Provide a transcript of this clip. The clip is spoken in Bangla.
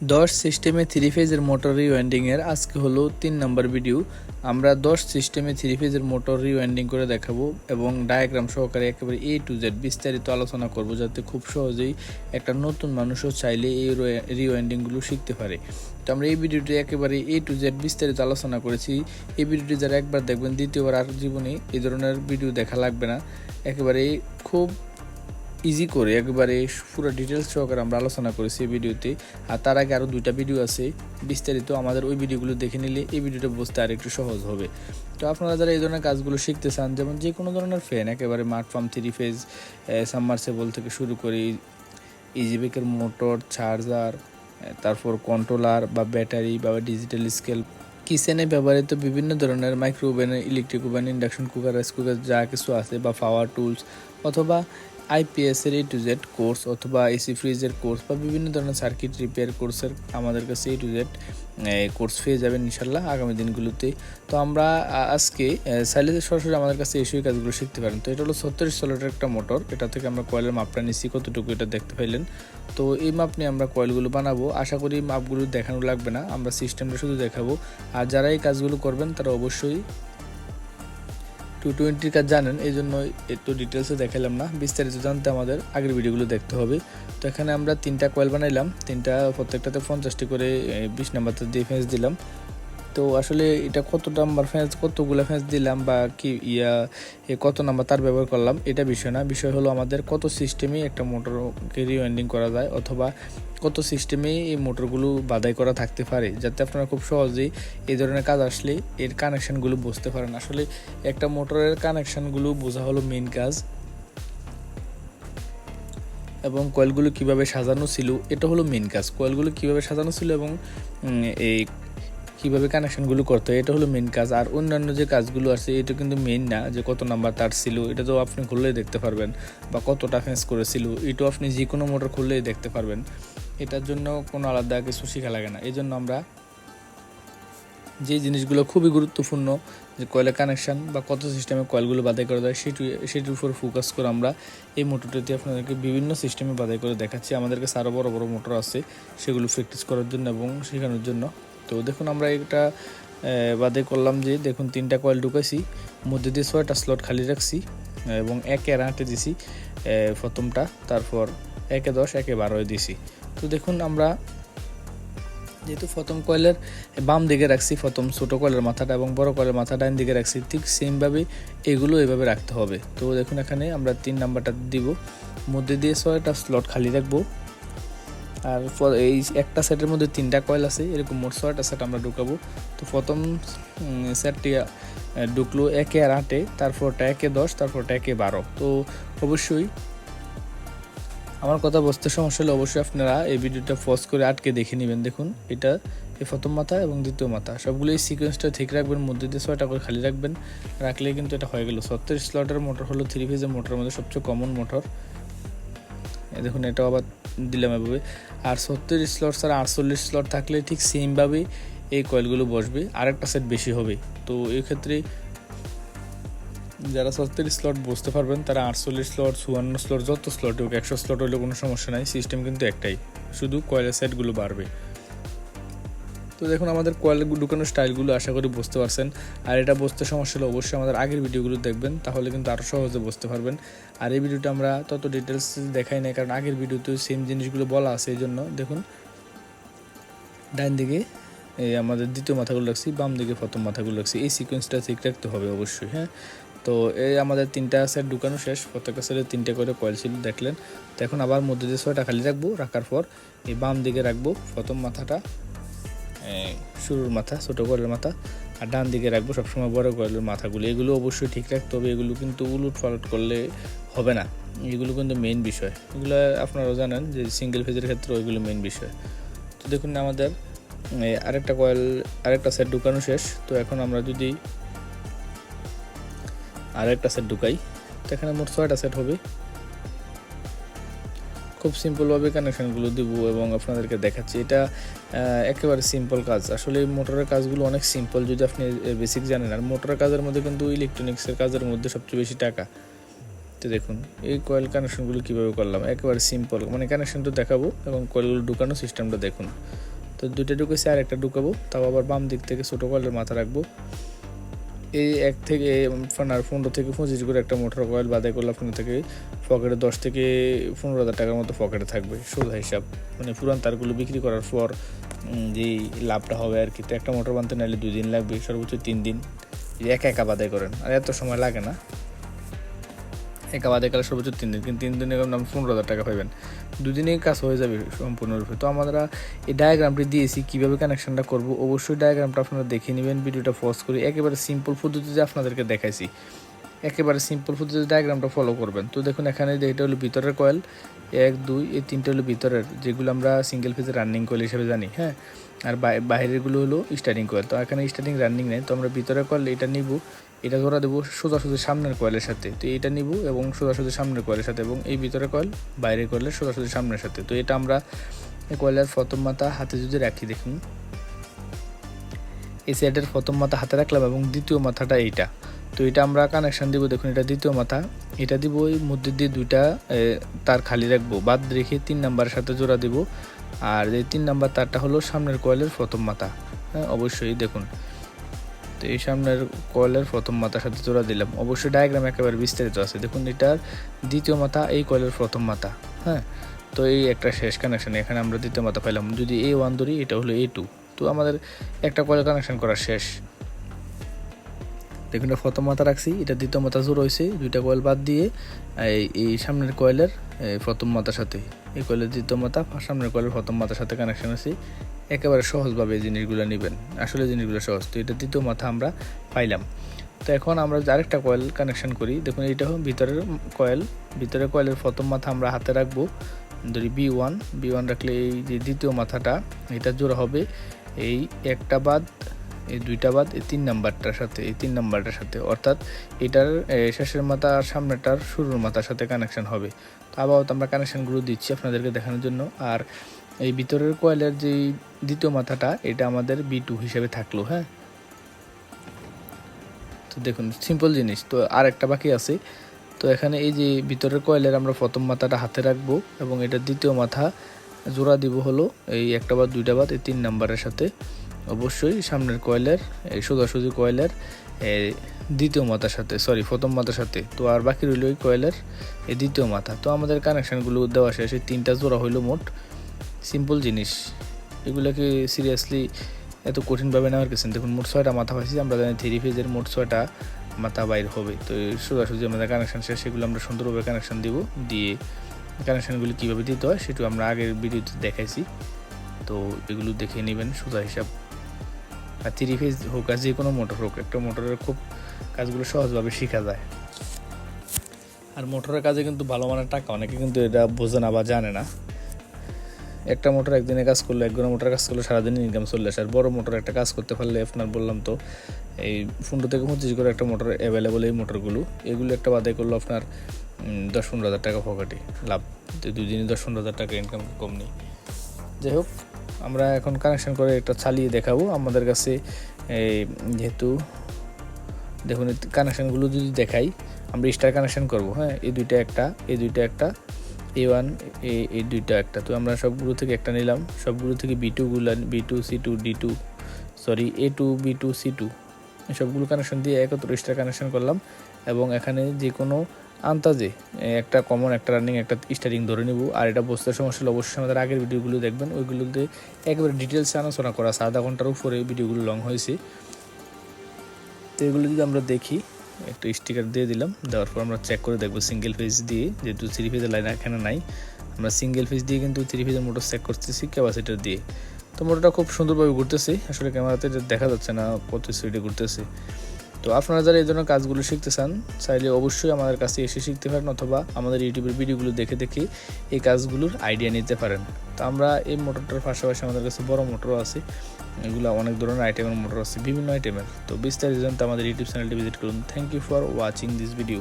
দশ সিস্টেমে থ্রি ফেজের মোটর রিওয়াইন্ডিংয়ের আজকে হলো তিন নম্বর ভিডিও আমরা দশ সিস্টেমে থ্রি ফেজের মোটর রিওয়াইন্ডিং করে দেখাবো এবং ডায়াগ্রাম সহকারে একেবারে এ টু জেড বিস্তারিত আলোচনা করব যাতে খুব সহজেই একটা নতুন মানুষও চাইলে এই রিওয়াইন্ডিংগুলো শিখতে পারে। তো আমরা এই ভিডিওটি একেবারে এ টু জেড বিস্তারিত আলোচনা করেছি। এই ভিডিওটি যারা একবার দেখবেন, দ্বিতীয়বার আর জীবনে এই ধরনের ভিডিও দেখা লাগবে না। একেবারে খুব ইজি করে একবারে পুরো ডিটেলস সহকারে আমরা আলোচনা করেছি এই ভিডিওতে। আর তার আগে আরও দুইটা ভিডিও আছে। বিস্তারিত আমাদের ওই ভিডিওগুলো দেখে নিলে এই ভিডিওটা বুঝতে আর একটু সহজ হবে। তো আপনারা যারা এই ধরনের কাজগুলো শিখতে চান, যেমন যে কোনো ধরনের ফ্যান একেবারে মাঠ ফার্ম থ্রি ফেজ সাবমার্সেবল থেকে শুরু করে ইজিবেকের মোটর চার্জার তারপর কন্ট্রোলার বা ব্যাটারি বা ডিজিটাল স্কেল কিচেনে ব্যবহৃত বিভিন্ন ধরনের micro oven electric oven induction cooker rice cooker যা কিছু আছে বা পাওয়ার টুলস অথবা আইপিএসের এ টু জেড কোর্স অথবা এসি ফ্রিজের কোর্স বা বিভিন্ন ধরনের সার্কিট রিপেয়ার কোর্সের আমাদের কাছে এ টু জেড কোর্স পেয়ে যাবেন ইনশাল্লাহ আগামী দিনগুলোতে। তো আমরা আজকে চাইলে সরাসরি আমাদের কাছে এসেই কাজগুলো শিখতে পারেন। তো এটা হলো ছত্রিশ সোলারের একটা মোটর এটা থেকে আমরা কয়েলের মাপটা নিচ্ছি কতটুকু এটা দেখতে পাইলেন। তো এই মাপ নিয়ে আমরা কয়েলগুলো বানাবো। আশা করি মাপগুলো দেখানো লাগবে না, আমরা সিস্টেমটা শুধু দেখাবো। আর যারা এই কাজগুলো করবেন তারা অবশ্যই টু টোয়েন্টির কাজ জানেন এই জন্য একটু ডিটেলসে দেখালাম না। বিস্তারিত জানতে আমাদের আগের ভিডিওগুলো দেখতে হবে। তো এখানে আমরা তিনটা কয়েল বানাইলাম, তিনটা প্রত্যেকটাতে পঞ্চাশটি করে বিশ নাম্বারতে ডিফেন্স দিলাম। তো আসলে এটা কত নাম্বার ফ্যান্স কতগুলো ফ্যান্স দিলাম বা কি ইয়া কত নাম্বার তার ব্যবহার করলাম, এটা বিষয় না। বিষয় হলো আমাদের কত সিস্টেমে একটা মোটরকে রিওয়াইন্ডিং করা যায় অথবা কত সিস্টেমে এই মোটরগুলো বাদাই করা থাকতে পারে, যাতে আপনারা খুব সহজেই এই ধরনের কাজ আসলে এর কানেকশানগুলো বুঝতে পারেন। আসলে একটা মোটরের কানেকশানগুলো বোঝা হলো মেন কাজ। এবং কয়েলগুলো কীভাবে সাজানো ছিল, এটা হলো মেন কাজ। কয়েলগুলো কীভাবে সাজানো ছিল এবং এই কীভাবে কানেকশনগুলো করতে হয়, এটা হলো মেন কাজ। আর অন্যান্য যে কাজগুলো আছে, এটা কিন্তু মেন না, যে কত নাম্বার তার ছিল, এটা তো আপনি খুললেই দেখতে পারবেন। বা কতটা ফেন্স করেছিল, এটাও আপনি যে কোনো মোটর খুললেই দেখতে পারবেন। এটার জন্য কোনো আলাদা কিছু শেখা লাগে না। এই জন্য আমরা যে জিনিসগুলো খুবই গুরুত্বপূর্ণ, যে কয়েলের কানেকশান বা কত সিস্টেমে কয়েলগুলো বাদাই করা যায়, সেটি, সেটির উপর ফোকাস করে আমরা এই মোটরটিতে আপনাদেরকে বিভিন্ন সিস্টেমে বাদাই করে দেখাচ্ছি। আমাদের কাছে আরও বড় বড় মোটর আছে, সেগুলো প্র্যাকটিস করার জন্য এবং শেখানোর জন্য। তো দেখুন, আমরা এটা বাদে করলাম যে, দেখুন, তিনটা কয়েল ঢুকাইছি। মধ্যে দিয়ে ছয়টা স্লট খালি রাখছি, এবং একে আটে দিছি প্রথমটা, তারপর একে দশ, একে বারোয় দিছি। তো দেখুন, আমরা যেহেতু প্রথম কয়েলের বাম দিকে রাখছি, প্রথম ছোটো কয়েলের মাথাটা এবং বড় কয়েলের মাথা ডাইন দিকে রাখছি, ঠিক সেমভাবে এগুলো এভাবে রাখতে হবে। তো দেখুন, এখানে আমরা তিন নাম্বারটা দিব। মধ্যে দিয়ে ছয়টা স্লট খালি রাখব। আর এই একটা সেটের মধ্যে তিনটা কয়েল আছে, এরকম মোট ছয়টা সেট আমরা ঢুকাবো। তো প্রথম সেটটি ঢুকলো একে আর আটে, তারপরটা একে দশ, তারপরটা একে বারো। তো অবশ্যই আমার কথা বুঝতে সমস্যা হলে অবশ্যই আপনারা এই ভিডিওটা ফস করে আটকে দেখে নেবেন। দেখুন, এটা এই প্রথম মাথা এবং দ্বিতীয় মাথা। সবগুলো এই সিকোয়েন্সটা ঠিক রাখবেন, মধ্যে দিয়ে ছয়টা করে খালি রাখবেন। রাখলে কিন্তু এটা হয়ে গেল। সত্তর স্লটের মোটর হলো থ্রি ফেজের মোটরের মধ্যে সবচেয়ে কমন মোটর দেখুন এটা আবার দিলাম এভাবে। আর সত্তর স্লট ছাড়া আটচল্লিশ স্লট থাকলে ঠিক সেমভাবে এই কয়েলগুলো বসবে। আরেকটা সেট বেশি হবে। তো এক্ষেত্রে যারা সত্তর স্লট বসতে পারবেন, তারা আটচল্লিশ স্লট চুয়ান্ন স্লট যত স্লট হোক, একশো স্লট হলে কোনো সমস্যা নাই। সিস্টেম কিন্তু একটাই। শুধু কয়েলের সেটগুলো বাড়বে। তো দেখুন, আমাদের কয়েল ঢুকানোর স্টাইলগুলো আশা করি বুঝতে পারছেন। আর এটা বুঝতে সমস্যা হলে অবশ্যই আমাদের আগের ভিডিওগুলো দেখবেন, তাহলে কিন্তু আরও সহজে বুঝতে পারবেন। আর এই ভিডিওটা আমরা তত ডিটেলস দেখাই নাই, কারণ আগের ভিডিওতে সেম জিনিসগুলো বলা আছে এই জন্য। দেখুন ডাইন দিকে এই আমাদের দ্বিতীয় মাথাগুলো রাখছি, বাম দিকে প্রথম মাথাগুলো রাখছি। এই সিকোয়েন্সটা ঠিক রাখতে হবে অবশ্যই হ্যাঁ? তো এই আমাদের তিনটা সেট ঢুকানো শেষ, প্রত্যেকটা সেটে তিনটে করে কয়েল ছিল দেখলেন। তো এখন আবার মধ্যে দিয়ে ছয়টা খালি রাখব, রাখার পর এই বাম দিকে রাখব প্রথম মাথাটা। শুরুর মাথা, ছোটো কয়েলের মাথা, আর ডান দিকে রাখব সবসময় বড় কয়েলের মাথাগুলো। এগুলো অবশ্যই ঠিক রাখতে হবে, এগুলো কিন্তু উলুট ফালট করলে হবে না। এগুলো কিন্তু মেন বিষয়। এগুলো আপনারাও জানেন যে সিঙ্গেল ফেজের ক্ষেত্রে ওইগুলো মেন বিষয়। তো দেখুন আমাদের আরেকটা কয়েল, আরেকটা সেট ঢুকানো শেষ। তো এখন আমরা যদি আরেকটা সেট ঢুকাই, তো এখানে মোট ছয়টা সেট হবে। খুব সিম্পলভাবে কানেকশানগুলো দিব এবং আপনাদেরকে দেখাচ্ছি। এটা একেবারে সিম্পল কাজ। আসলে মোটরের কাজগুলো অনেক সিম্পল যদি আপনি বেসিক জানেন। আর মোটরের কাজের মধ্যে কিন্তু ইলেকট্রনিক্সের কাজের মধ্যে সবচেয়ে বেশি টাকা। তো দেখুন, এই কয়েল কানেকশনগুলো কীভাবে করলাম? একেবারে সিম্পল মানে কানেকশনটা দেখাবো এবং কয়েলগুলো ঢুকানো সিস্টেমটা দেখুন। তো দুইটা ঢুকেছে আর একটা ঢুকাবো। তাও আবার বাম দিক থেকে ছোটো কয়েলের মাথা রাখব। এই এক থেকে আপনার পনেরো থেকে পঁচিশ করে একটা মোটর কয়েল বাদে করলে আপনার থেকে পকেটে দশ থেকে পনেরো হাজার টাকার মতো পকেটে থাকবে সোজা হিসাব। মানে পুরান তারগুলো বিক্রি করার পর যে লাভটা হবে আর কি, তো একটা মোটর বানতে নাহলে দুই দিন লাগবে, সর্বোচ্চ তিন দিন। একা একা বাদাই করেন, আর এত সময় লাগে না। একা বাদে কালে সর্বোচ্চ তিন দিন, কিন্তু তিন দিনে আপনি পনেরো হাজার টাকা পাবেন দুদিনেই কাজ হয়ে যাবে সম্পূর্ণরূপে। তো আমরা এই ডায়াগ্রামটি দিয়েছি, কীভাবে কানেকশানটা করব? অবশ্যই ডায়াগ্রামটা আপনারা দেখে নেবেন, ভিডিওটা পজ করে একেবারে সিম্পল পদ্ধতিতে আপনাদেরকে দেখাইছি। একেবারে সিম্পল পদ্ধতিতে ডায়াগ্রামটা ফলো করবেন। তো দেখুন, এখানে যে এটা হলো ভিতরের কয়েল এক, দুই এই তিনটে হলো ভিতরের, যেগুলো আমরা সিঙ্গেল ফেজে রানিং কয়েল হিসেবে জানি হ্যাঁ? আর বাই- বাইরেরগুলো হলো স্টার্টিং কয়েল তো এখানে স্টার্টিং রানিং নেই, তো আমরা ভিতরের কয়েল এটা নিব, এটা ধরা দেবো সোজাসুজি সামনের কয়েলের সাথে। তো এটা নিব এবং সোজাসুজি সামনের কয়েলের সাথে এবং এই ভিতরের কয়েল বাইরের কয়েলের সোজাসুজি সামনের সাথে। তো এটা আমরা কয়েলের প্রথম মাথা হাতে যদি রাখি, দেখুন। এই সাইডের প্রথম মাথা হাতে রাখলাম এবং দ্বিতীয় মাথাটা এইটা। তো এটা আমরা কানেকশন দিব, দেখুন এটা দ্বিতীয় মাথা। এটা দিব ওই মধ্যে দিয়ে দুইটা তার খালি রাখব। বাদ রেখে তিন নাম্বারের সাথে জোড়া দিব। আর এই তিন নাম্বার তারটা হলো সামনের কয়েলের প্রথম মাথা। হ্যাঁ অবশ্যই দেখুন। তো এই সামনের কয়েলের প্রথম মাথার সাথে জোড়া দিলাম। অবশ্যই ডায়াগ্রাম একেবারে বিস্তারিত আছে। দেখুন এটার দ্বিতীয় মাথা, এই কয়েলের প্রথম মাথা। হ্যাঁ তো এই একটা শেষ কানেকশন এখানে আমরা দ্বিতীয় মাথা পাইলাম। যদি এ ওয়ান ধরি, এটা হলো এ টু তো আমাদের একটা কয়েল কানেকশন করা শেষ। দেখুন, এটা প্রথম মাথা রাখছি, এটা দ্বিতীয় মাথা জোর হয়েছে, দুইটা কয়েল বাদ দিয়ে, এই সামনের কয়েলের প্রথম মাথার সাথে। এই কয়েলের দ্বিতীয় মাথা সামনের কয়েলের প্রথম মাথার সাথে কানেকশন আছে। একেবারে সহজভাবে এই জিনিসগুলো নেবেন। আসলে জিনিসগুলো সহজ। তো এটা দ্বিতীয় মাথা আমরা পাইলাম। তো এখন আমরা আরেকটা কয়েল কানেকশন করি, দেখুন এটা ভিতরের কয়েল ভিতরের কয়েলের প্রথম মাথা আমরা হাতে রাখব, ধরি বি ওয়ান বি ওয়ান রাখলে এই যে দ্বিতীয় মাথাটা, এটা জোড়া হবে। এই একটা বাদ এই দুইটা বাদ, এই তিন নাম্বারটার সাথে, এই তিন নাম্বারটার সাথে। অর্থাৎ এটার শেষের মাথা আর সামনেটার শুরুর মাথার সাথে কানেকশন হবে। তো আপাতত আমরা কানেকশনগুলো দিচ্ছি আপনাদেরকে দেখানোর জন্য। আর এই ভিতরের কয়েলের যে দ্বিতীয় মাথাটা, এটা আমাদের বি টু হিসেবে থাকল হ্যাঁ? তো দেখুন সিম্পল জিনিস। তো আর একটা বাকি আছে। তো এখানে এই যে ভিতরের কয়েলের আমরা প্রথম মাথাটা হাতে রাখব এবং এটা দ্বিতীয় মাথা জোড়া দিব হলো এই একটা বা দুইটা বাদ, এই তিন নাম্বারের সাথে। অবশ্যই সামনের কয়েলের, এই সোজাসুজি কয়েলের দ্বিতীয় মাথার সাথে সরি প্রথম মাথার সাথে। তো আর বাকি রইল ওই কয়েলের, এই দ্বিতীয় মাথা। তো আমাদের কানেকশানগুলো দেওয়া শেষ তিনটা জোড়া হইল মোট। সিম্পল জিনিস। এগুলোকে সিরিয়াসলি এত কঠিনভাবে নেওয়ার কিছু নেই। দেখুন, মোট ছয়টা মাথা পাইছি, আমরা জানি থ্রি ফেজের মোট ছয়টা মাথা বাইর হবে। তো সোজাসুজি আমাদের কানেকশান শেষ সেগুলো আমরা সুন্দরভাবে কানেকশান দিব। দিয়ে কানেকশানগুলি কীভাবে দিতে হয়, সেটু আমরা আগের ভিডিওতে দেখাইছি। তো এগুলো দেখে নেবেন, সোজা হিসাব আর থ্রি ফেজ হোক আর যে কোনো মোটর হোক, একটা মোটরের খুব কাজগুলো সহজভাবে শেখা যায়। আর মোটরের কাজে কিন্তু ভালো মানের টাকা, অনেকে কিন্তু এটা বোঝে না বা জানে না। একটা মোটর একদিনে কাজ করলে, এক ঘণ্টা মোটর কাজ করলে সারাদিন ইনকাম চলে আসে। আর বড় মোটর একটা কাজ করতে পারলে, আপনার বললাম তো, এই পনেরো থেকে পঁচিশ করে একটা মোটর অ্যাভেলেবল এই মোটরগুলো, এগুলো একটা বাদে করল আপনার দশ পনেরো হাজার টাকা পকেটে লাভ। দুই দিনে দশ পনেরো হাজার টাকা ইনকাম কম নেই যাই হোক আমরা এখন কানেকশন করে এটা চালিয়ে দেখাবো আমাদের কাছে যেহেতু দেখুন কানেকশানগুলো যদি দেখাই, আমরা স্টার কানেকশন করব হ্যাঁ? এই দুইটা একটা, এই দুইটা একটা এ ওয়ান এই দুইটা একটা। তো আমরা সবগুলো থেকে একটা নিলাম। সবগুলো থেকে B টুগুলো B to C to D to sorry A to B to C to সবগুলো কানেকশন দিয়ে একত্র স্টার কানেকশন করলাম। এবং এখানে যে কোনো আন্তাজে একটা কমন একটা রানিং একটা স্টারিং ধরে নিব। আর এটা বুঝতে সমস্যা হলে অবশ্যই আমাদের আগের ভিডিওগুলো দেখবেন। ওইগুলোতে একেবারে ডিটেলসে আলোচনা করা আছে। আধা ঘণ্টার উপরে ভিডিওগুলো লং হয়েছে। তো এগুলো যদি আমরা দেখি, একটা স্টিকার দিয়ে দিলাম। দেওয়ার পর আমরা চেক করে দেখব সিঙ্গেল ফেজ দিয়ে, যেহেতু থ্রি ফেজের লাইন এখানে নাই। আমরা সিঙ্গেল ফেজ দিয়ে কিন্তু থ্রি ফেজের মোটর চেক করতেছি ক্যাপাসিটার দিয়ে। তো মোটরটা খুব সুন্দরভাবে ঘুরতেছে। আসলে ক্যামেরাতে দেখা যাচ্ছে না কত স্পিডে ঘুরতেছে। তো আপনারা যারা এই ধরনের কাজগুলো শিখতে চান, চাইলে অবশ্যই আমাদের কাছে এসে শিখতে পারেন অথবা আমাদের ইউটিউবের ভিডিওগুলো দেখে দেখে এই কাজগুলোর আইডিয়া নিতে পারেন। তো আমরা এই মোটরটার পাশাপাশি আমাদের কাছে বড় মোটরও আছে। এগুলো অনেক ধরনের আইটেমের মোটর আছে, বিভিন্ন আইটেমের তো বিস্তারিত জানতে আমাদের ইউটিউব চ্যানেলটি ভিজিট করুন। Thank you for watching this video